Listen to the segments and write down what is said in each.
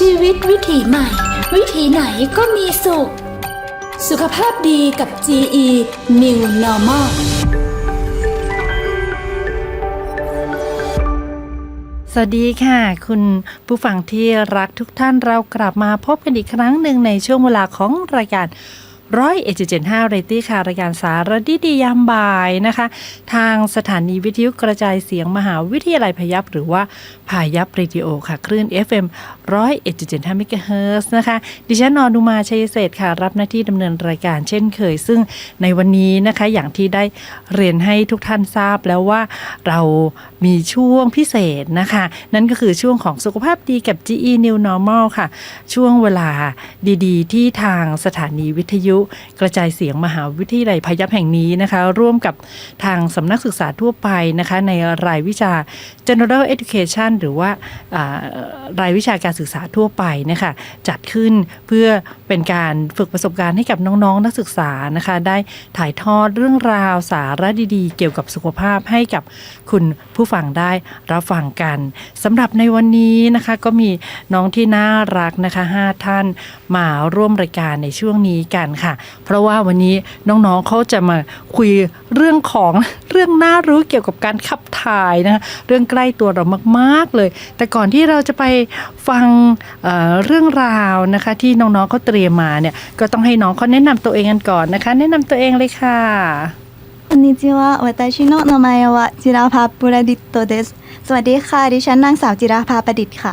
ชีวิตวิถีใหม่ วิถีไหนก็มีสุข สุขภาพดีกับ GE New Normal สวัสดีค่ะ คุณผู้ฟังที่รักทุกท่านเรากลับมาพบกันอีกครั้งหนึ่งในช่วงเวลาของรายการ ร้อยเอเจนห้าเรตี้ค่ะรายการสารดีดียามบ่ายนะคะ ทางสถานีวิทยุกระจายเสียงมหาวิทยาลัยพยัพหรือว่าพายัพเรดิโอค่ะ คลื่น FM ร้อยเอเจนห้าเมกะเฮิร์นะคะ ดิฉันนอนุมาชัยเศษค่ะ รับหน้าที่ดำเนินรายการเช่นเคย ซึ่งในวันนี้นะคะอย่างที่ได้เรียนให้ทุกท่านทราบแล้วว่าเรามีช่วงพิเศษนะคะ นั่นก็คือช่วงของสุขภาพดีกับ GE New Normal ค่ะ ช่วงเวลาดีๆ ที่ทางสถานีวิทยุกระจายเสียงมหาวิทยาลัยพยัพแห่งนี้นะคะ ร่วมกับทางสำนักศึกษาทั่วไปนะคะ ในรายวิชา General Education หรือว่ารายวิชาการศึกษาทั่วไปนะคะจัดขึ้นเพื่อเป็นการฝึกประสบการณ์ให้กับน้องๆ นักศึกษานะคะ ได้ถ่ายทอดเรื่องราวสาระดีๆ เกี่ยวกับสุขภาพให้กับคุณผู้ฟังได้รับฟังกันสำหรับในวันนี้นะคะก็มีน้องที่น่ารักนะคะห้าท่านมาร่วมรายการในช่วงนี้กันค่ะเพราะว่าวันนี้น้องๆเขาจะมาคุยเรื่องของ เรื่องน่ารู้เกี่ยวกับการขับถ่ายนะคะเรื่องใกล้ตัวเรามากๆเลย แต่ก่อนที่เราจะไปฟังเอ่อเรื่องราวนะคะ ที่น้องๆเขาเตรียมมาเนี่ยก็ต้องให้น้องเขาแนะนำตัวเองกันก่อนนะคะ แนะนำตัวเองเลยค่ะ こんにちは。私の名前はจิราภาปุระดิตโตです。สวัสดีค่ะ ดิฉันนางสาวจิราภาประดิษฐ์ค่ะ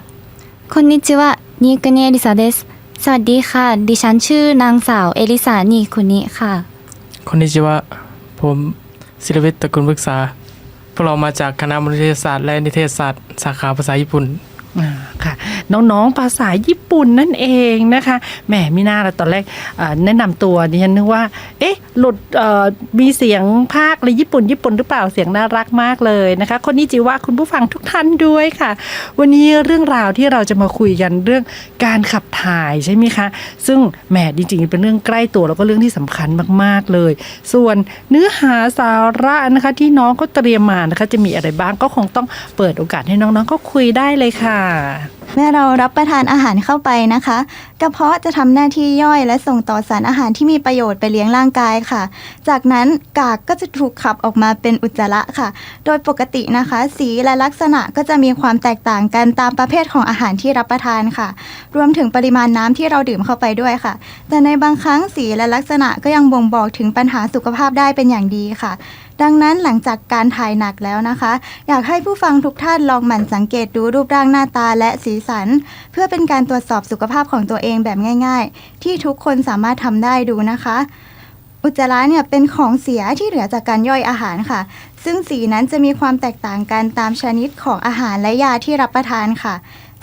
こんにちは、ニークニエリサです。 สวัสดีค่ะ ดิฉันชื่อนางสาวเอลิสานีคุณิค่ะคนนิจิวะผมศิลวิทย์ตระกุลปรึกษา พวกเรามาจากคณะมนุษยศาสตร์และนิเทศศาสตร์ สาขาภาษาญี่ปุ่น ค่ะน้องๆ ภาษาญี่ปุ่นนั่นเองนะคะแหมมิน่าละตอนแรกแนะนำตัวดิฉันนึกว่า เอ๊ะ หลุดมีเสียงภาคอะไรญี่ปุ่นญี่ปุ่นหรือเปล่าเสียงน่ารักมากเลยนะคะ คนนี้จิว่าคุณผู้ฟังทุกท่านด้วยค่ะ วันนี้เรื่องราวที่เราจะมาคุยกันเรื่องการขับถ่ายใช่ไหมคะ ซึ่งแหมจริงๆ เป็นเรื่องใกล้ตัวแล้วก็เรื่องที่สำคัญมากๆเลย ส่วนเนื้อหาสาระนะคะที่น้องก็เตรียมมานะคะจะมีอะไรบ้างก็คงต้องเปิดโอกาสให้น้องๆก็คุยได้เลยค่ะเมื่อเรารับประทานอาหารเข้าไปนะคะ กระเพาะจะทำหน้าที่ย่อยและส่งต่อสารอาหารที่มีประโยชน์ไปเลี้ยงร่างกายค่ะ จากนั้นกากก็จะถูกขับออกมาเป็นอุจจาระค่ะ โดยปกตินะคะ สีและลักษณะก็จะมีความแตกต่างกันตามประเภทของอาหารที่รับประทานค่ะ รวมถึงปริมาณน้ำที่เราดื่มเข้าไปด้วยค่ะ แต่ในบางครั้งสีและลักษณะก็ยังบ่งบอกถึงปัญหาสุขภาพได้เป็นอย่างดีค่ะ ดังนั้นหลังจากการถ่ายหนักแล้วนะคะ อยากให้ผู้ฟังทุกท่านลองหมั่นสังเกตดูรูปร่างหน้าตาและสีสัน เพื่อเป็นการตรวจสอบสุขภาพของตัวเองแบบง่าย ๆ ที่ทุกคนสามารถทำได้ดูนะคะอุจจาระเนี่ยเป็นของเสียที่เหลือจากการย่อยอาหารค่ะ ซึ่งสีนั้นจะมีความแตกต่างกันตามชนิดของอาหารและยาที่รับประทานค่ะ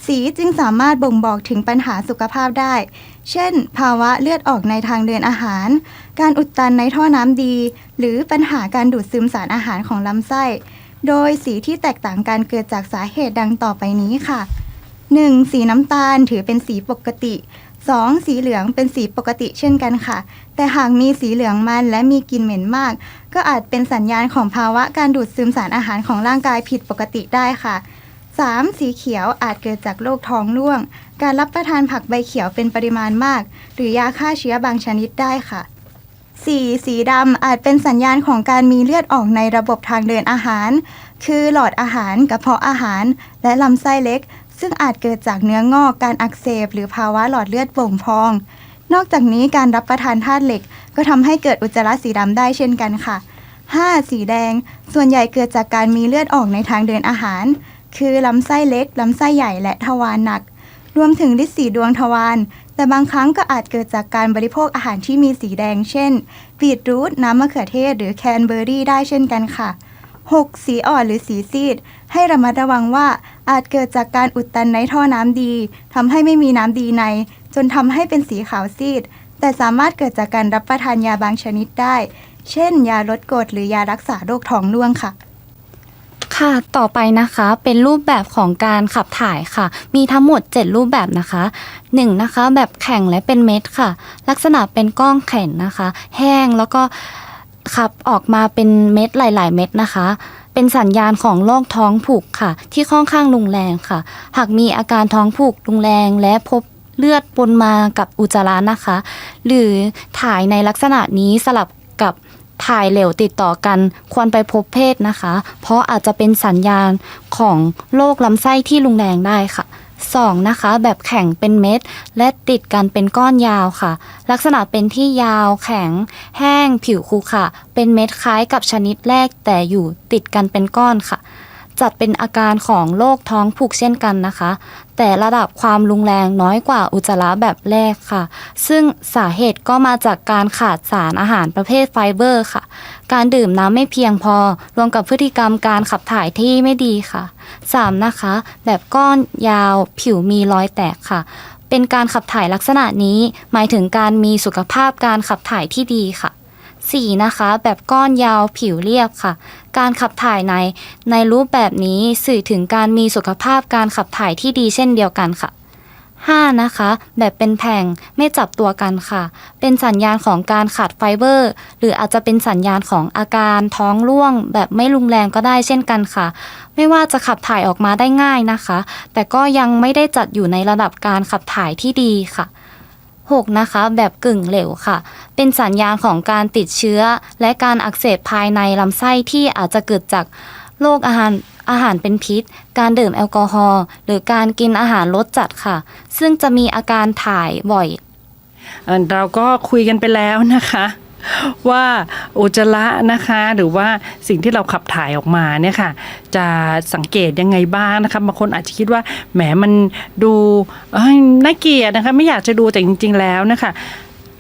สีจึงสามารถบ่งบอกถึงปัญหาสุขภาพได้ เช่น ภาวะเลือดออกในทางเดินอาหาร การอุดตันในท่อน้ำดี หรือปัญหาการดูดซึมสารอาหารของลำไส้ โดยสีที่แตกต่างกันเกิดจากสาเหตุดังต่อไปนี้ค่ะ 1. สีน้ำตาลถือเป็นสีปกติ 2. สีเหลืองเป็นสีปกติเช่นกันค่ะ แต่หากมีสีเหลืองมันและมีกลิ่นเหม็นมาก ก็อาจเป็นสัญญาณของภาวะการดูดซึมสารอาหารของร่างกายผิดปกติได้ค่ะ 3. สีเขียวอาจเกิดจากโรคท้องร่วง การรับประทานผักใบเขียวเป็นปริมาณมาก หรือยาฆ่าเชื้อบางชนิดได้ค่ะ 4. สีดำอาจเป็นสัญญาณของการมีเลือดออกในระบบทางเดินอาหาร คือหลอดอาหารกระเพาะอาหาร และลำไส้เล็ก ซึ่งอาจเกิดจากเนื้องอกการอักเสบ หรือภาวะหลอดเลือดโป่งพอง นอกจากนี้การรับประทานธาตุเหล็ก ก็ทำให้เกิดอุจจาระสีดำได้เช่นกันค่ะ 5. สีแดง ส่วนใหญ่เกิดจากการมีเลือดออกในทางเดินอาหาร คือลำไส้เล็กลำไส้ใหญ่และทวารหนัก รวมถึงฤทธิ์สีดวงทวาร แต่บางครั้งก็อาจเกิดจากการบริโภคอาหารที่มีสีแดง เช่นบีทรูทน้ำมะเขือเทศ หรือแคนเบอร์รี่ได้เช่นกันค่ะ 6. สีอ่อนหรือสีซีด ให้ระมัดระวังว่าอาจเกิดจากการอุดตันในท่อน้ำดีทำให้ไม่มีน้ำดีใน จนทำให้เป็นสีขาวซีด แต่สามารถเกิดจากการรับประทานยาบางชนิดได้ เช่น ยาลดกรดหรือยารักษาโรคท้องร่วงค่ะ ค่ะ ต่อไปนะคะเป็นรูปแบบของการขับถ่ายค่ะ มีทั้งหมด 7 รูปแบบนะคะ 1. นะคะ แบบแข็งและเป็นเม็ดค่ะ ลักษณะเป็นก้องแข็งนะคะ แห้งแล้วก็ขับออกมาเป็นเม็ดหลาย ๆ เม็ดนะคะ เป็นสัญญาณของโรคท้องผูกค่ะ ที่ค่อนข้างรุนแรงค่ะ หากมีอาการท้องผูกรุนแรงและพบเลือดปนมากับอุจจาระนะคะ หรือถ่ายในลักษณะนี้สลับ ถ่ายเหลวติดต่อกันควรไปพบแพทย์นะคะ เพราะอาจจะเป็นสัญญาณของโรคลำไส้ที่รุนแรงได้ค่ะ 2. นะคะ แบบแข็งเป็นเม็ด และติดกันเป็นก้อนยาวค่ะ ลักษณะเป็นที่ยาวแข็ง แห้งผิวคูค่ะ เป็นเม็ดคล้ายกับชนิดแรกแต่อยู่ติดกันเป็นก้อนค่ะ จัดเป็นอาการของโรคท้องผูกเช่นกันนะคะ แต่ระดับความรุนแรงน้อยกว่าอุจจาระแบบแรกค่ะ ซึ่งสาเหตุก็มาจากการขาดสารอาหารประเภทไฟเบอร์ค่ะ การดื่มน้ำไม่เพียงพอ รวมกับพฤติกรรมการขับถ่ายที่ไม่ดีค่ะ 3. นะคะ แบบก้อนยาวผิวมีรอยแตกค่ะเป็นการขับถ่ายลักษณะนี้ หมายถึงการมีสุขภาพการขับถ่ายที่ดีค่ะ 4. นะคะ แบบก้อนยาวผิวเรียบค่ะ การขับถ่ายใน ในรูปแบบนี้สื่อถึงการมีสุขภาพการขับถ่ายที่ดีเช่นเดียวกันค่ะ 5. นะคะ แบบเป็นแผงไม่จับตัวกันค่ะ เป็นสัญญาณของการขาดไฟเบอร์ หรืออาจจะเป็นสัญญาณของอาการท้องร่วง แบบไม่รุนแรงก็ได้เช่นกันค่ะ ไม่ว่าจะขับถ่ายออกมาได้ง่ายนะคะ แต่ก็ยังไม่ได้จัดอยู่ในระดับการขับถ่ายที่ดีค่ะ 6. นะคะ แบบกึ่งเหลวค่ะ เป็นสัญญาณของการติดเชื้อ และการอักเสบภายในลำไส้ที่อาจจะเกิดจากโรคอาหารอาหารเป็นพิษ การดื่มแอลกอฮอล์หรือการกินอาหารรสจัดค่ะ ซึ่งจะมีอาการถ่ายบ่อยเอ่อเราก็คุยกันไปแล้วนะคะ ว่าอุจจาระนะคะหรือว่าสิ่งที่เราขับถ่ายออกมาเนี่ยค่ะ จะสังเกตยังไงบ้างนะคะบางคนอาจจะคิดว่าแหมมันดูน่าเกลียดนะคะ ไม่อยากจะดูแต่จริง ๆ แล้วนะคะ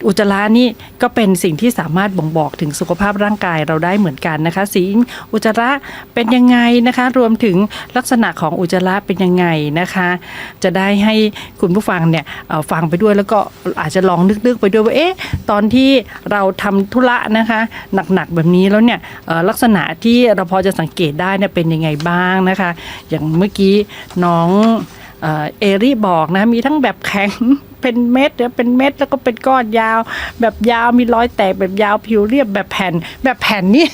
อุจจาระนี่ก็เป็นสิ่งที่สามารถบ่งบอกถึงสุขภาพร่างกายเราได้เหมือนกันนะคะ สีอุจจาระเป็นยังไงนะคะ รวมถึงลักษณะของอุจจาระเป็นยังไงนะคะ จะได้ให้คุณผู้ฟังเนี่ยฟังไปด้วยแล้วก็อาจจะลองนึกๆไปด้วยว่าเอ๊ะตอนที่เราทำธุระนะคะหนักๆแบบนี้แล้วเนี่ยลักษณะที่เราพอจะสังเกตได้เนี่ยเป็นยังไงบ้างนะคะ อย่างเมื่อกี้น้อง เอ่อเอรี่บอกนะมีทั้งแบบแข็งเป็นเม็ดเดียวเป็นเม็ดแล้วก็เป็นก้อนยาว แบบยาวมีรอยแตกแบบยาวผิวเรียบแบบแผ่น แบบแผ่นนี่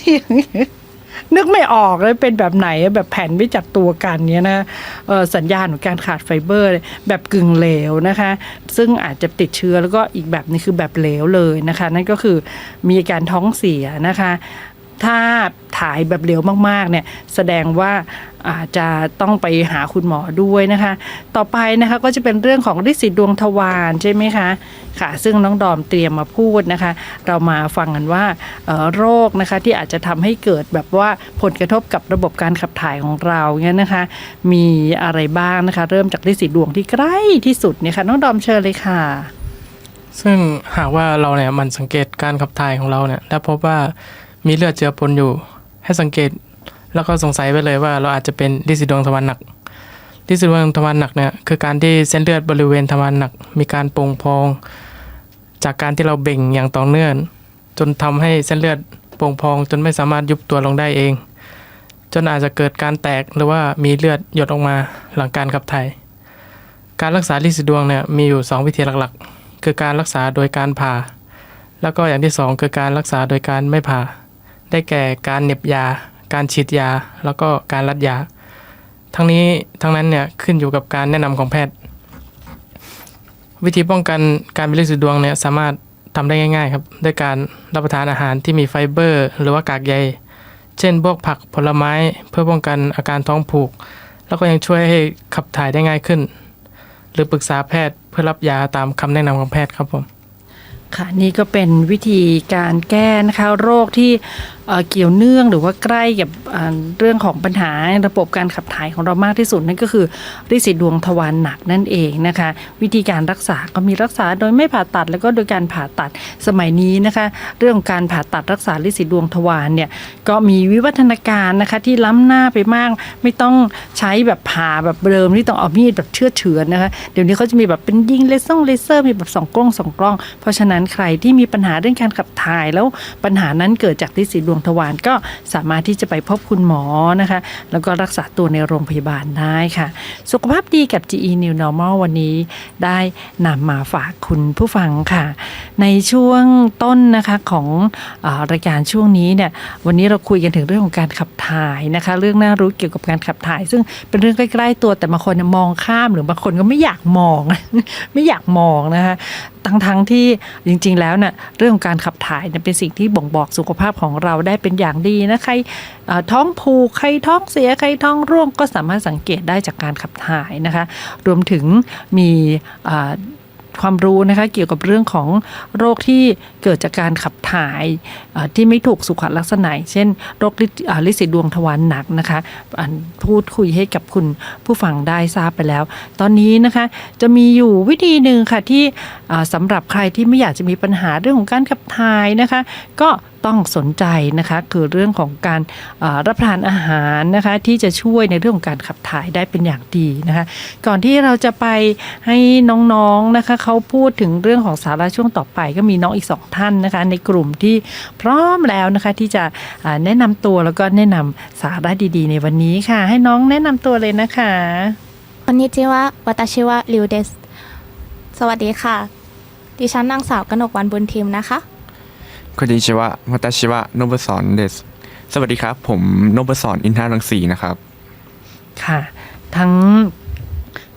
นึกไม่ออกเลยเป็นแบบไหนแบบแผ่นไม่จับตัวกันเนี่ยนะสัญญาณของการขาดไฟเบอร์ แบบกึ่งเหลวนะคะ ซึ่งอาจจะติดเชื้อแล้วก็อีกแบบนึงคือแบบเหลวเลยนะคะ นั่นก็คือมีอาการท้องเสียนะคะ ถ้าถ่ายแบบเร็วมากๆเนี่ยแสดงว่าอาจจะต้องไปหาคุณหมอด้วยนะคะ ต่อไปนะคะก็จะเป็นเรื่องของฤทธิ์สีดวงทวารใช่ไหมคะค่ะ ซึ่งน้องดอมเตรียมมาพูดนะคะ เรามาฟังกันว่าออโรคนะคะที่อาจจะทำให้เกิดแบบว่าผลกระทบกับระบบการขับถ่ายของเราเนี่ยนะคะ มีอะไรบ้างนะคะ เริ่มจากฤทธิ์สีดวงที่ใกล้ที่สุดเนี่ยค่ะน้องดอมเชิญเลยค่ะ ซึ่งหากว่าเราเนี่ยมันสังเกตการขับถ่ายของเราเนี่ยแล้วพบว่า มีเลือดเจือปนอยู่ ให้สังเกตแล้วก็สงสัยไปเลยว่าเราอาจจะเป็นลินสีดวงทวารหนักลินสีดวงทวารหนักเนี่ยคือการที่เส้นเลือดบริเวณทวารหนัก มีการโป่งพอง จากการที่เราเบ่งอย่างต่อเนื่อง จนทำให้เส้นเลือดโป่งพอง จนไม่สามารถยุบตัวลงได้เอง จนอาจจะเกิดการแตกหรือว่ามีเลือดหยดออกมาหลังการขับถ่ายการรักษาลินสีดวงเนี่ยมีอยู่ 2 วิธีหลักๆ คือการรักษาโดยการผ่า แล้วก็อย่างที่ 2 คือการรักษาโดยการไม่ผ่า ได้แก่การเหน็บยา การฉีดยา แล้วก็การรัดยา ทั้งนี้ทั้งนั้นเนี่ยขึ้นอยู่กับการแนะนำของแพทย์ วิธีป้องกันการเป็นเลินสีดวงเนี่ยสามารถทำได้ง่ายๆครับด้วยการรับประทานอาหารที่มีไฟเบอร์ หรือว่ากากใย เช่นพวกผักผลไม้เพื่อป้องกันอาการท้องผูก แล้วก็ยังช่วยให้ขับถ่ายได้ง่ายขึ้น หรือปรึกษาแพทย์เพื่อรับยาตามคำแนะนำของแพทย์ครับผมค่ะนี่ก็เป็นวิธีการแก้นะคะโรคที่ เกี่ยวเนื่องหรือว่าใกล้กับเรื่องของปัญหาระบบการขับถ่ายของเรามากที่สุดนั่นก็คือริสีดวงทวารหนักนั่นเองนะคะ วิธีการรักษาก็มีรักษาโดยไม่ผ่าตัดแล้วก็โดยการผ่าตัดสมัยนี้นะคะ เรื่องการผ่าตัดรักษาริสีดวงทวารเนี่ยก็มีวิวัฒนาการนะคะที่ล้ำหน้าไปมาก ไม่ต้องใช้แบบผ่าแบบเดิมที่ต้องเอามีดแบบเชื่อเฉือนนะคะเดี๋ยวนี้เขาจะมีแบบเป็นยิงเลเซอร์เลเซอร์มีแบบสองกล้องสองกล้อง เพราะฉะนั้นใครที่มีปัญหาเรื่องการขับถ่ายแล้วปัญหานั้นเกิดจากที่สีดวงวงทวารก็สามารถที่จะไปพบคุณหมอนะคะ แล้วก็รักษาตัวในโรงพยาบาลได้ค่ะ สุขภาพดีกับ GE New Normal วันนี้ได้นำมาฝากคุณผู้ฟังค่ะ ในช่วงต้นนะคะของอรายการช่วงนี้เนี่ยวันนี้เราคุยกันถึงเรื่องของการขับถ่ายนะคะ เรื่องน่ารู้เกี่ยวกับการขับถ่าย ซึ่งเป็นเรื่องใกล้ๆตัวแต่บางคนมองข้ามหรือบางคนก็ไม่อยากมอง ไม่อยากมองนะคะทั้งทั้งๆที่จริงๆแล้วเน่ะเรื่องของการขับถ่ายเยเป็นสิ่งที่บ่งบอกสุขภาพของเราได้เป็นอย่างดีนะใครท้องผูกใครท้องเสียใครท้องร่วงก็สามารถสังเกตได้จากการขับถ่ายนะคะ รวมถึงมีความรู้นะคะเกี่ยวกับเรื่องของโรคที่เกิดจากการขับถ่ายที่ไม่ถูกสุขลักษณะ เช่นโรคลิอ่าลิสิดวงทวารหนักนะคะพูดคุยให้กับคุณผู้ฟังได้ทราบไปแล้ว ตอนนี้นะคะจะมีอยู่วิธีหนึ่งค่ะที่สำหรับใครที่ไม่อยากจะมีปัญหาเรื่องของการขับถ่ายนะคะ ก็ ต้องสนใจนะคะคือเรื่องของการอ่ารับประทานอาหารนะคะที่จะช่วยในเรื่องของการขับถ่ายได้เป็นอย่างดีนะคะ ก่อนที่เราจะไปให้น้องๆนะคะเขาพูดถึงเรื่องของสาระช่วงต่อไป ก็มีน้องอีกสองท่านนะคะ ในกลุ่มที่พร้อมแล้วนะคะที่จะอ่าแนะนำตัวแล้วก็แนะนำสาระดีๆ ในวันนี้ค่ะ ให้น้องแนะนำตัวเลยนะคะ こんにちは私はริวเดสสวัสดีค่ะ ดิฉันนางสาวกนกวันบุญทิมนะคะ คุณดิชิวะมาตาชิวะโนบสอนเดสสวัสดีครับ ผมโนบสอนอินทารังสีนะครับ ค่ะ ทั้ง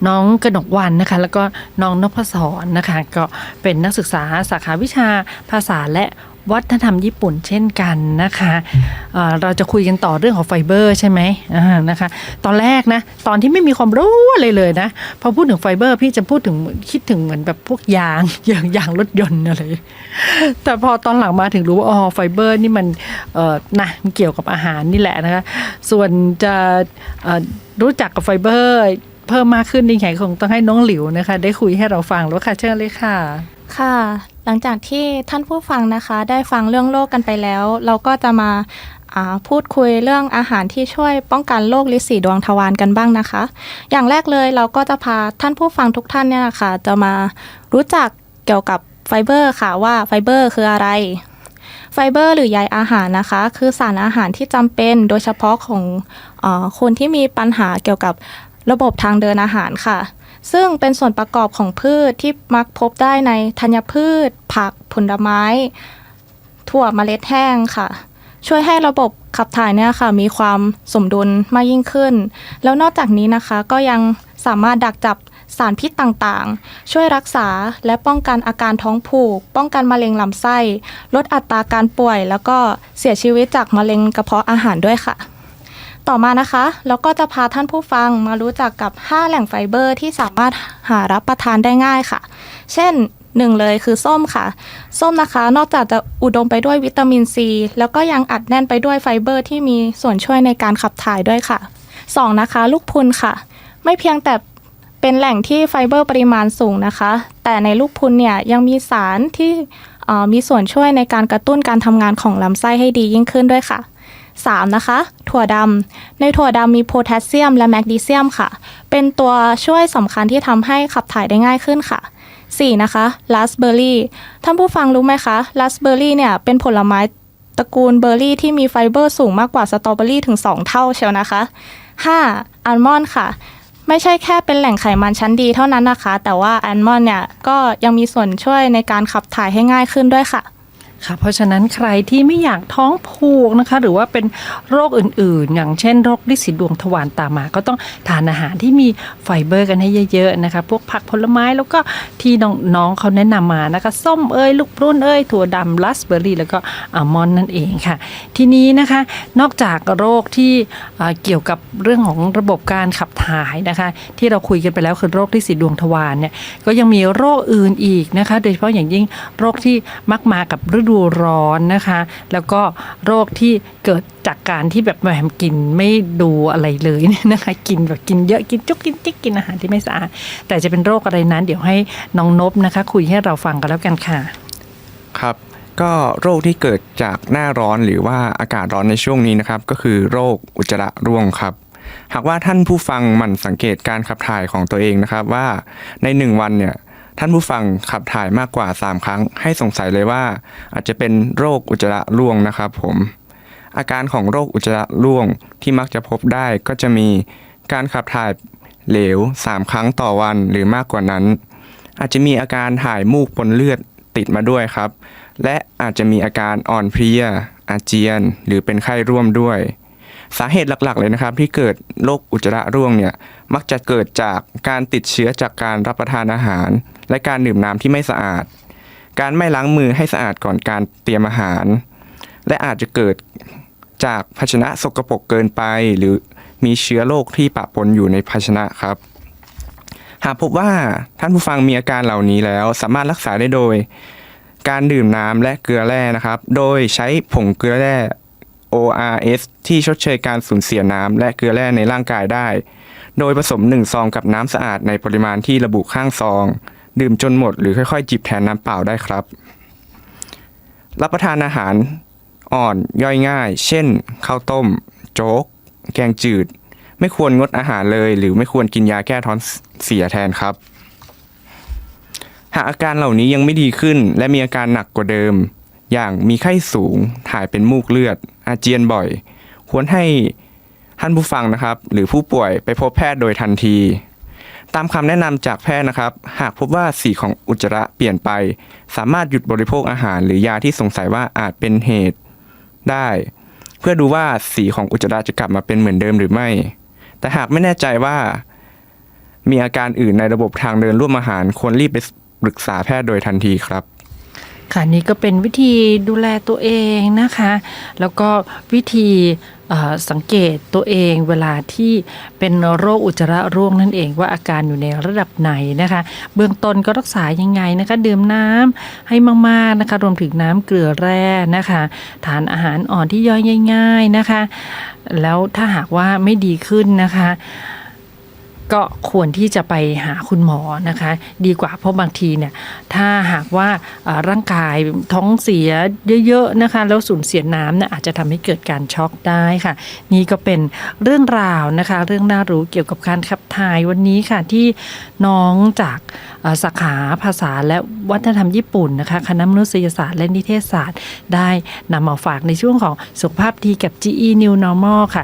น้องกนกวันนะคะ แล้วก็น้องนพศรนะคะ ก็เป็นนักศึกษาสาขาวิชาภาษาและ วัฒนธรรมญี่ปุ่นเช่นกันนะคะเอ่อเราจะคุยกันต่อเรื่องของไฟเบอร์ใช่ไหมอ่านะคะ ตอนแรกนะ ตอนที่ไม่มีความรู้อะไรเลยนะ พอพูดถึงไฟเบอร์ พี่จะพูดถึงคิดถึงเหมือนแบบพวกยางยางยางรถยนต์อะไร แต่พอตอนหลังมาถึงรู้ว่าอ๋อไฟเบอร์นี่มันเอ่อนะมันเกี่ยวกับอาหารนี่แหละนะคะ ส่วนจะเอ่อรู้จักกับไฟเบอร์ เพิ่มมากขึ้นนี่ไงคงต้องให้น้องหลิวนะคะ ได้คุยให้เราฟังแล้วค่ะเชิญเลยค่ะ ค่ะ หลังจากที่ท่านผู้ฟังนะคะ ได้ฟังเรื่องโรคกันไปแล้ว เราก็จะมาพูดคุยเรื่องอาหารที่ช่วยป้องกันโรคลิสีดวงทวารกันบ้างนะคะ อย่างแรกเลยเราก็จะพาท่านผู้ฟังทุกท่านเนี่ยนะคะจะมารู้จักเกี่ยวกับไฟเบอร์ค่ะว่าไฟเบอร์คืออะไรไฟเบอร์หรือใยอาหารนะคะ คือสารอาหารที่จำเป็นโดยเฉพาะของอคนที่มีปัญหาเกี่ยวกับ ระบบทางเดินอาหารค่ะ ซึ่งเป็นส่วนประกอบของพืชที่มักพบได้ในธัญพืช ผักผลไม้ ถั่วเมล็ดแห้งค่ะ ช่วยให้ระบบขับถ่ายเนี่ยค่ะมีความสมดุลมากยิ่งขึ้น แล้วนอกจากนี้นะคะก็ยังสามารถดักจับสารพิษต่างๆ ช่วยรักษาและป้องกันอาการท้องผูก ป้องกันมะเร็งลำไส้ ลดอัตราการป่วย แล้วก็เสียชีวิตจากมะเร็งกระเพาะอาหารด้วยค่ะ ต่อมานะคะเราก็จะพาท่านผู้ฟังมารู้จักกับ 5 แหล่งไฟเบอร์ที่สามารถหารับประทานได้ง่ายค่ะ เช่นหนึ่งเลยคือส้มค่ะ ส้มนะคะนอกจากจะอุดมไปด้วยวิตามินซี แล้วก็ยังอัดแน่นไปด้วยไฟเบอร์ที่มีส่วนช่วยในการขับถ่ายด้วยค่ะ 2. นะคะ ลูกพุนค่ะ ไม่เพียงแต่เป็นแหล่งที่ไฟเบอร์ปริมาณสูงนะคะ แต่ในลูกพุนเนี่ยยังมีสารที่มีส่วนช่วยในการกระตุ้นการทำงานของลำไส้ให้ดียิ่งขึ้นด้วยค่ะ 3. นะคะ ถั่วดำในถั่วดำมีโพแทสเซียม และแมกนีเซียมค่ะ เป็นตัวช่วยสำคัญที่ทำให้ขับถ่ายได้ง่ายขึ้นค่ะ 4. นะคะราสเบอร์รี่ท่านผู้ฟังรู้ไหมคะราสเบอร์รี่เนี่ยเป็นผลไม้ตระกูลเบอร์รี่ที่มีไฟเบอร์สูงมากกว่าสตรอเบอรี่ถึง 2 เท่าเชียวนะคะ 5. อัลมอนด์ค่ะ ไม่ใช่แค่เป็นแหล่งไขมันชั้นดีเท่านั้นนะคะ แต่ว่าอัลมอนด์เนี่ยก็ยังมีส่วนช่วยในการขับถ่ายให้ง่ายขึ้นด้วยค่ะ ค่ะเพราะฉะนั้นใครที่ไม่อยากท้องผูกนะคะ หรือว่าเป็นโรคอื่นๆ อย่างเช่นโรคลิสิดวงทวารตามมา ก็ต้องทานอาหารที่มีไฟเบอร์กันให้เยอะๆนะคะ พวกผักผลไม้แล้วก็ที่น้องๆเขาแนะนำมานะคะส้มเอ้ยลูกปรุ่นเอ้ยถั่วดำราสเบอร์รี่แล้วก็อัลมอนด์นั่นเองค่ะ ทีนี้นะคะนอกจากโรคที่เเกี่ยวกับเรื่องของระบบการขับถ่ายนะคะ ที่เราคุยกันไปแล้วคือโรคลิสิดวงทวารเนี่ยก็ยังมีโรคอื่นอีกนะคะ โดยเฉพาะอย่างยิ่งโรคที่มักมากับฤดูร้อนนะคะ แล้วก็โรคที่เกิดจากการที่แบบแหมกินไม่ดูอะไรเลยเนี่ยนะคะ กินแบบกินเยอะกินจุกกินจิกกินอาหารที่ไม่สะอาด แต่จะเป็นโรคอะไรนั้น เดี๋ยวให้น้องนบนะคะ คุยให้เราฟังกันแล้วกันค่ะ ครับ ก็โรคที่เกิดจากหน้าร้อนหรือว่าอากาศร้อนในช่วงนี้นะครับ ก็คือโรคอุจจาระร่วงครับหากว่าท่านผู้ฟังมันสังเกตการขับถ่ายของตัวเองนะครับว่าในหนึ่งวันเนี่ย ท่านผู้ฟังขับถ่ายมากกว่า 3 ครั้ง ให้สงสัยเลยว่า อาจจะเป็นโรคอุจจาระร่วงนะครับผมอาการของโรคอุจจาระร่วงที่มักจะพบได้ก็จะมีการขับถ่ายเหลว 3 ครั้งต่อวันหรือมากกว่านั้น อาจจะมีอาการถ่ายมูกปนเลือดติดมาด้วยครับ และอาจจะมีอาการอ่อนเพลีย อาเจียน หรือเป็นไข้ร่วมด้วย สาเหตุหลักๆเลยนะครับ ที่เกิดโรคอุจจาระร่วงเนี่ย มักจะเกิดจากการติดเชื้อจากการรับประทานอาหาร และการดื่มน้ำที่ไม่สะอาด การไม่ล้างมือให้สะอาดก่อนการเตรียมอาหาร และอาจจะเกิดจากภาชนะสกปรกเกินไป หรือมีเชื้อโรคที่ปะปนอยู่ในภาชนะครับ หากพบว่าท่านผู้ฟังมีอาการเหล่านี้แล้วสามารถรักษาได้โดย การดื่มน้ำและเกลือแร่นะครับ โดยใช้ผงเกลือแร่ ORS ที่ชดเชยการสูญเสียน้ำและเกลือแร่ในร่างกายได้ โดยผสม 1 ซองกับน้ำสะอาดในปริมาณที่ระบุข้างซอง ดื่มจนหมดหรือค่อยๆ จิบแทนน้ำเปล่าได้ครับ รับประทานอาหารอ่อนย่อยง่าย เช่น ข้าวต้ม โจ๊ก แกงจืด ไม่ควรงดอาหารเลย หรือไม่ควรกินยาแก้ท้องเสียแทนครับ หากอาการเหล่านี้ยังไม่ดีขึ้น และมีอาการหนักกว่าเดิม อย่างมีไข้สูง ถ่ายเป็นมูกเลือด อาเจียนบ่อย ควรให้ ท่านผู้ฟังนะครับ หรือผู้ป่วยไปพบแพทย์โดยทันที ตามคำแนะนำจากแพทย์นะครับ หากพบว่าสีของอุจจาระเปลี่ยนไป สามารถหยุดบริโภคอาหาร หรือยาที่สงสัยว่าอาจเป็นเหตุได้ เพื่อดูว่าสีของอุจจาระจะกลับมาเป็นเหมือนเดิมหรือไม่ แต่หากไม่แน่ใจว่า มีอาการอื่นในระบบทางเดินร่วมอาหารควรรีบไปปรึกษาแพทย์โดยทันทีครับ ค่ะนี่ก็เป็นวิธีดูแลตัวเองนะคะ แล้วก็วิธีสังเกตตัวเองเวลาที่เป็นโรคอุจจาระร่วงนั่นเองว่าอาการอยู่ในระดับไหนนะคะ เบื้องต้นก็รักษายังไงนะคะดื่มน้ำให้มากๆนะคะรวมถึงน้ำเกลือแร่นะคะทานอาหารอ่อนที่ย่อยง่าย ๆนะคะ แล้วถ้าหากว่าไม่ดีขึ้นนะคะ ก็ควรที่จะไปหาคุณหมอนะคะ ดีกว่าเพราะบางทีเนี่ยถ้าหากว่าร่างกายท้องเสียเยอะๆนะคะแล้วสูญเสียน้ำเนี่ยอาจจะทำให้เกิดการช็อกได้ค่ะ นี่ก็เป็นเรื่องราวนะคะ เรื่องน่ารู้เกี่ยวกับการขับถ่ายวันนี้ค่ะที่น้องจากสาขาภาษาและวัฒนธรรมญี่ปุ่นนะคะคณะมนุษยศาสตร์และนิเทศศาสตร์ ได้นำมาฝากในช่วงของสุขภาพดีกับ GE New Normal ค่ะ